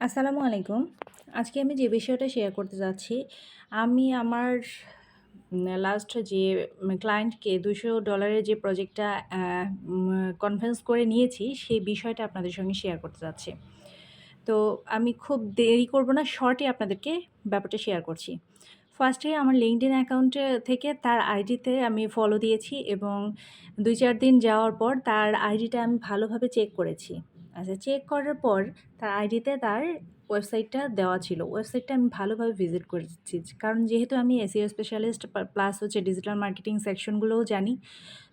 আসসালামু আলাইকুম। আজকে আমি যে বিষয়টা শেয়ার করতে যাচ্ছি, আমি আমার লাস্ট যে ক্লায়েন্টকে দুশো ডলারের যে প্রজেক্টটা কনফারেন্স করে নিয়েছি, সেই বিষয়টা আপনাদের সঙ্গে শেয়ার করতে যাচ্ছি। তো আমি খুব দেরি করব না, শর্টে আপনাদেরকে ব্যাপারটা শেয়ার করছি। ফার্স্টে আমার LinkedIn অ্যাকাউন্টে থেকে তার আইডিতে আমি ফলো দিয়েছি এবং ২-৪ দিন যাওয়ার পর তার আইডিটা আমি ভালোভাবে চেক করেছি। আচ্ছা চেক করার পর তার আইডিতে তার ওয়েবসাইটটা দেওয়া ছিল। ওয়েবসাইটটা আমি ভালোভাবে ভিজিট করেছি। কারণ যেহেতু আমি SEO স্পেশালিস্ট প্লাস হচ্ছে ডিজিটাল মার্কেটিং সেকশনগুলোও জানি।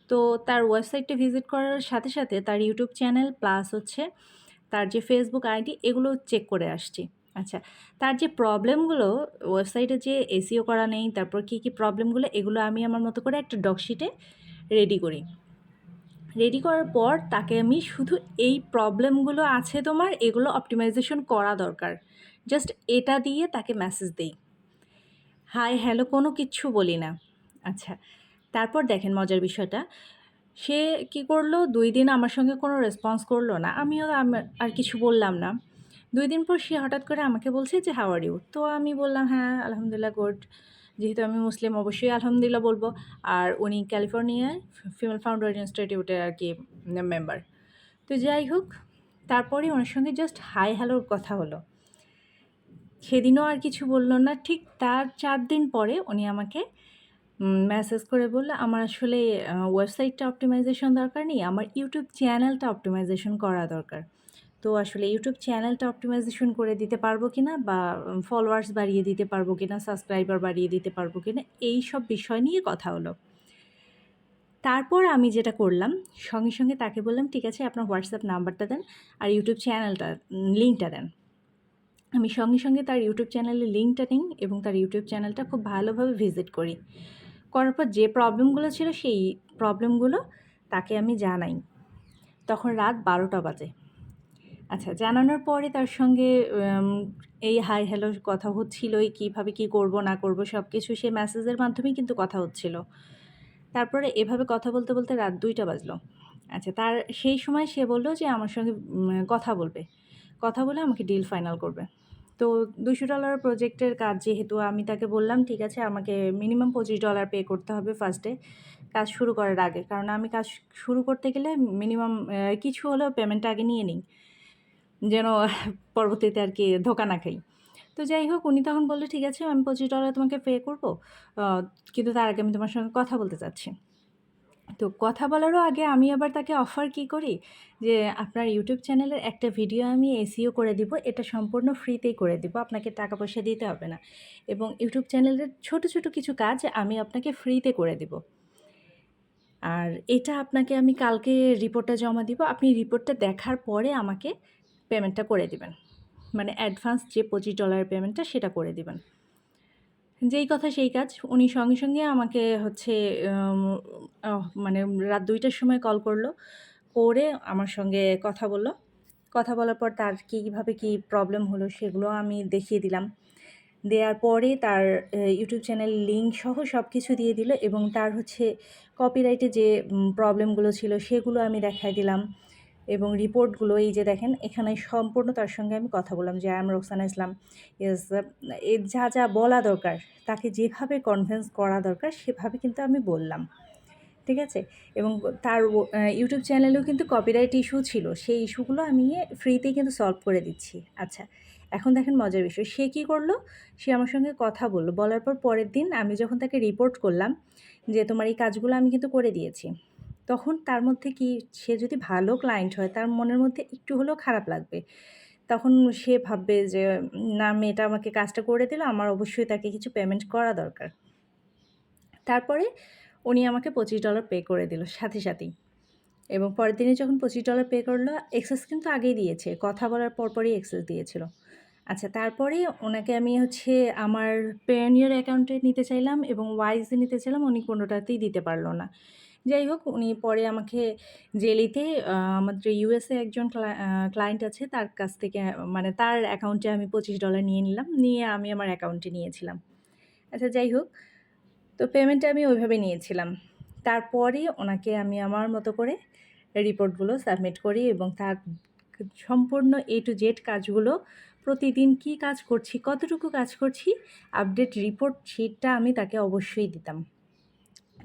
তো তার ওয়েবসাইটটা ভিজিট করার সাথে, সাথে তার ইউটিউব চ্যানেল প্লাস হচ্ছে তার যে ফেসবুক আইডি এগুলো চেক করে আসছি। আচ্ছা, তার যে প্রবলেমগুলো ওয়েবসাইটে যে এসিও করা নেই, তারপর কী, কী প্রবলেমগুলো এগুলো আমি আমার মতো করে একটা ডকশিটে রেডি করি। রেডি করার পর তাকে আমি শুধু এই প্রবলেমগুলো আছে তোমার এগুলো অপটিমাইজেশন করা দরকার। জাস্ট এটা দিয়ে তাকে মেসেজ দেই। হাই, হ্যালো কোনো কিচ্ছু বলি না। আচ্ছা, তারপর দেখেন মজার বিষয়টা। সে কি করল দুই দিন আমার সঙ্গে কোনো রেসপন্স করল না। আমিও আর কিছু বললাম না। দুই দিন পর সে হঠাৎ করে আমাকে বলছে যে, হাওয়ার ইউ?" তো আমি বললাম, "হ্যাঁ, আলহামদুলিল্লাহ গুড।" যেহেতু আমি মুসলিম অবশ্যই আলহামদুলিল্লাহ বলব আর উনি ক্যালিফোর্নিয়ায় ফিমেল ফাউন্ডার ইনস্টিটিউটের আর কি মেম্বার। তো যাই হোক, তারপরে ওনার সঙ্গে জাস্ট হাই হ্যালোর কথা হলো। সেদিনও আর কিছু বলল না। ঠিক তার চার দিন পরে উনি আমাকে মেসেজ করে বলল, "আমার আসলে ওয়েবসাইটটা অপটিমাইজেশন দরকার নেই। আমার ইউটিউব চ্যানেলটা অপটিমাইজেশন করা দরকার। তো আসলে ইউটিউব চ্যানেলটা অপটিমাইজেশন করে দিতে পারব কিনা বা ফলোয়ার্স বাড়িয়ে দিতে পারব কিনা, সাবস্ক্রাইবার বাড়িয়ে দিতে পারব কিনা?" এইসব বিষয় নিয়ে কথা হলো। তারপর আমি যেটা করলাম, সঙ্গে, সঙ্গে তাকে বললাম, "ঠিক আছে আপনার হোয়াটসঅ্যাপ নাম্বারটা দেন আর ইউটিউব চ্যানেলটা লিঙ্কটা দেন।" আমি সঙ্গে, সঙ্গে তার ইউটিউব চ্যানেলের লিঙ্কটা নিই এবং তার ইউটিউব চ্যানেলটা খুব ভালোভাবে ভিজিট করি। করার পর যে প্রবলেমগুলো ছিল সেই প্রবলেমগুলো তাকে আমি জানাই। তখন রাত ১২টা বাজে। আচ্ছা, জানানোর পরে তার সঙ্গে এই হাই হ্যালো কথা হচ্ছিলই, কীভাবে কী করব না করব সবকিছু সে মেসেজের মাধ্যমেই কিন্তু কথা হচ্ছিল। তারপরে এভাবে কথা বলতে, বলতে রাত দুইটা বাজলো। আচ্ছা, তার সেই সময় সে বলল যে আমার সঙ্গে কথা বলবে। কথা বলে আমাকে ডিল ফাইনাল করবে। তো $২০০ প্রজেক্টের কাজ যেহেতু আমি তাকে বললাম, "ঠিক আছে আমাকে মিনিমাম $২৫ পে করতে হবে ফার্স্টে কাজ শুরু করার আগে।" কারণ আমি কাজ শুরু করতে গেলে মিনিমাম কিছু হলেও পেমেন্টটা আগে নিয়ে নিই। যেন পরবর্তীতে আর কি ধোকা না খাই। তো যাই হোক উনি তখন বলল "ঠিক আছে আমি $২৫ তোমাকে পে করব কিন্তু তার আগে আমি তোমার সঙ্গে কথা বলতে চাচ্ছি।" তো কথা বলারও আগে আমি আবার তাকে অফার কী করি যে, "আপনার ইউটিউব চ্যানেলের একটা ভিডিও আমি এসিও করে দিব। এটা সম্পূর্ণ ফ্রিতেই করে দিব। আপনাকে টাকা পয়সা দিতে হবে না। এবং ইউটিউব চ্যানেলের ছোট, ছোট কিছু কাজ আমি আপনাকে ফ্রিতে করে দিব। আর এটা আপনাকে আমি কালকে রিপোর্টটা জমা দিব। আপনি রিপোর্টটা দেখার পরে আমাকে পেমেন্টটা করে দিবেন। মানে অ্যাডভান্স যে $২৫ এর পেমেন্টটা সেটা করে দিবেন।" যেই কথা সেই কাজ। উনি সঙ্গে, সঙ্গে আমাকে হচ্ছে মানে রাত দুইটার সময় কল করল। করে আমার সঙ্গে কথা বলল। কথা বলার পর তার কীভাবে কী প্রবলেম হলো সেগুলো আমি দেখিয়ে দিলাম। দেওয়ার পরে তার ইউটিউব চ্যানেল লিঙ্ক সহ সব কিছু দিয়ে দিল এবং তার হচ্ছে কপিরাইটে যে প্রবলেমগুলো ছিল সেগুলো আমি দেখায় দিলাম। এবং রিপোর্টগুলো এই যে দেখেন এখানে সম্পূর্ণ তার সঙ্গে আমি কথা বললাম যে, "I am Roksana Islam. Yes এ যা, যা বলা দরকার তাকে যেভাবে কনভিন্স করা দরকার সেভাবে কিন্তু আমি বললাম। ঠিক আছে? এবং তার ইউটিউব চ্যানেলেও কিন্তু কপিরাইট ইস্যু ছিল। সেই ইস্যুগুলো আমি ফ্রিতেই কিন্তু সলভ করে দিচ্ছি। আচ্ছা, এখন দেখেন মজার বিষয়। সে কী করল? সে আমার সঙ্গে কথা বলল। বলার পর পরের দিন আমি যখন তাকে রিপোর্ট করলাম যে, "তোমার এই কাজগুলো আমি কিন্তু করে দিয়েছি।" তখন তার মধ্যে কি সে যদি ভালো ক্লায়েন্ট হয় তার মনের মধ্যে একটু হলেও খারাপ লাগবে। তখন সে ভাববে যে, "না মেয়েটা আমাকে কাজটা করে দিল, আমার অবশ্যই তাকে কিছু পেমেন্ট করা দরকার।" তারপরে উনি আমাকে $২৫ পে করে দিল সাথে, সাথেই। এবং পরের দিনে যখন $২৫ পে করল, এক্সেস কিন্তু আগেই দিয়েছে। কথা বলার পরপরই এক্সেস দিয়েছিল। আচ্ছা, তারপরে ওনাকে আমি হচ্ছে আমার পেওনিয়ার অ্যাকাউন্টে নিতে চাইলাম এবং ওয়াইজে নিতে চাইলাম। উনি কোনোটাতেই দিতে পারল না। যাই হোক উনি পরে আমাকে জেলিতে আমাদের ইউএসএ একজন ক্লা ক্লায়েন্ট আছে তার কাছ থেকে মানে তার অ্যাকাউন্টে আমি $২৫ নিয়ে নিলাম। নিয়ে আমি আমার অ্যাকাউন্টে নিয়েছিলাম। আচ্ছা যাই হোক, তো পেমেন্টটা আমি ওইভাবে নিয়েছিলাম। তারপরে ওনাকে আমি আমার মতো করে রিপোর্টগুলো সাবমিট করি এবং তার সম্পূর্ণ এ টু জেড কাজগুলো প্রতিদিন কি কাজ করছি কতটুকু কাজ করছি আপডেট রিপোর্ট শিটটা আমি তাকে অবশ্যই দিতাম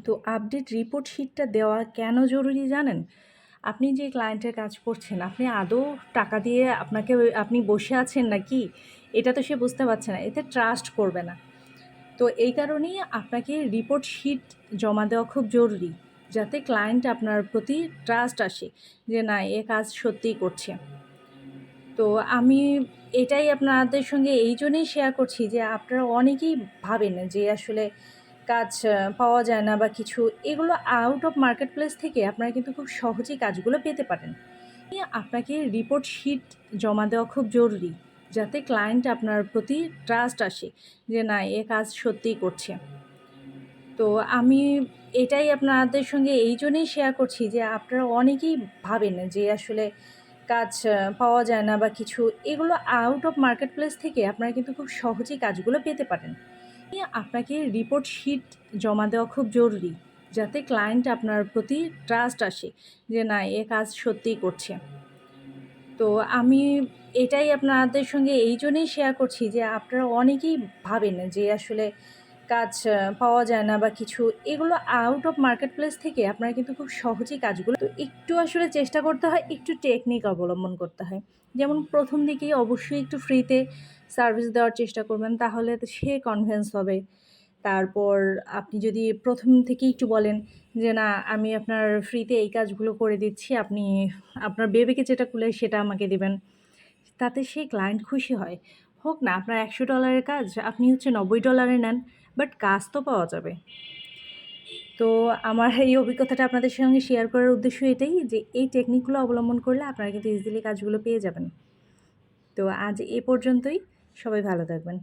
তো আপডেট রিপোর্ট শিটটা দেওয়া কেন জরুরি জানেন? আপনি যে ক্লায়েন্টের কাজ করছেন, আপনি আদৌ টাকা দিয়ে আপনাকে আপনি বসে আছেন নাকি? এটা তো সে বুঝতে পারছে না, এতে ট্রাস্ট করবে না। তো এই কারণেই আপনাকে রিপোর্ট শিট জমা দেওয়া খুব জরুরি, যাতে ক্লায়েন্ট আপনার প্রতি ট্রাস্ট আসে যে না, এ কাজ সত্যিই করছে। তো আমি এটাই আপনাদের সঙ্গে এই জন্যই শেয়ার করছি যে আপনারা অনেকেই ভাবেন যে আসলে কাজ পাওয়া যায় না বা কিছু, এগুলো আউট অফ মার্কেট প্লেস থেকে আপনারা কিন্তু খুব সহজেই কাজগুলো পেতে পারেন। আপনাকে রিপোর্ট শিট জমা দেওয়া খুব জরুরি, যাতে ক্লায়েন্ট আপনার প্রতি ট্রাস্ট আসে যে না, এ কাজ সত্যিই করছে। তো আমি এটাই আপনাদের সঙ্গে এই জন্যই শেয়ার করছি যে আপনারা অনেকেই ভাবেন যে আসলে কাজ পাওয়া যায় না বা কিছু, এগুলো আউট অফ মার্কেট প্লেস থেকে আপনারা কিন্তু খুব সহজেই কাজগুলো পেতে পারেন। আপনাকে রিপোর্ট শিট জমা দেওয়া খুব জরুরি, যাতে ক্লায়েন্ট আপনার প্রতি ট্রাস্ট আসে যে না, এ কাজ সত্যিই করছে। তো আমি এটাই আপনাদের সঙ্গে এই জন্যেই শেয়ার করছি যে আপনারা অনেকেই ভাবেন যে আসলে কাজ পাওয়া যায় না বা কিছু, এগুলো আউট অফ মার্কেট প্লেস থেকে আপনারা কিন্তু খুব সহজেই কাজগুলো, তো একটু আসলে চেষ্টা করতে হয়, একটু টেকনিক অবলম্বন করতে হয়। যেমন প্রথম দিকেই অবশ্যই একটু ফ্রিতে সার্ভিস দেওয়ার চেষ্টা করবেন, তাহলে সে কনভিন্স হবে। তারপর আপনি যদি প্রথম থেকেই একটু বলেন যে, না, আমি আপনার ফ্রিতে এই কাজগুলো করে দিচ্ছি, আপনি, আপনার বেবিকে যেটা খুলে সেটা আমাকে দেবেন। তাতে সেই ক্লায়েন্ট খুশি হয়। হোক না, আপনার একশো ডলারের কাজ, আপনি হচ্ছে নব্বই ডলারে নেন। বাট কাজ তো পাওয়া যাবে। তো আমার এই অভিজ্ঞতাটা আপনাদের সঙ্গে শেয়ার করার উদ্দেশ্য এটাই যে এই টেকনিকগুলো অবলম্বন করলে আপনারা কিন্তু ইজিলি কাজগুলো পেয়ে যাবেন। তো আজ এ পর্যন্তই। সবাই ভালো থাকবেন।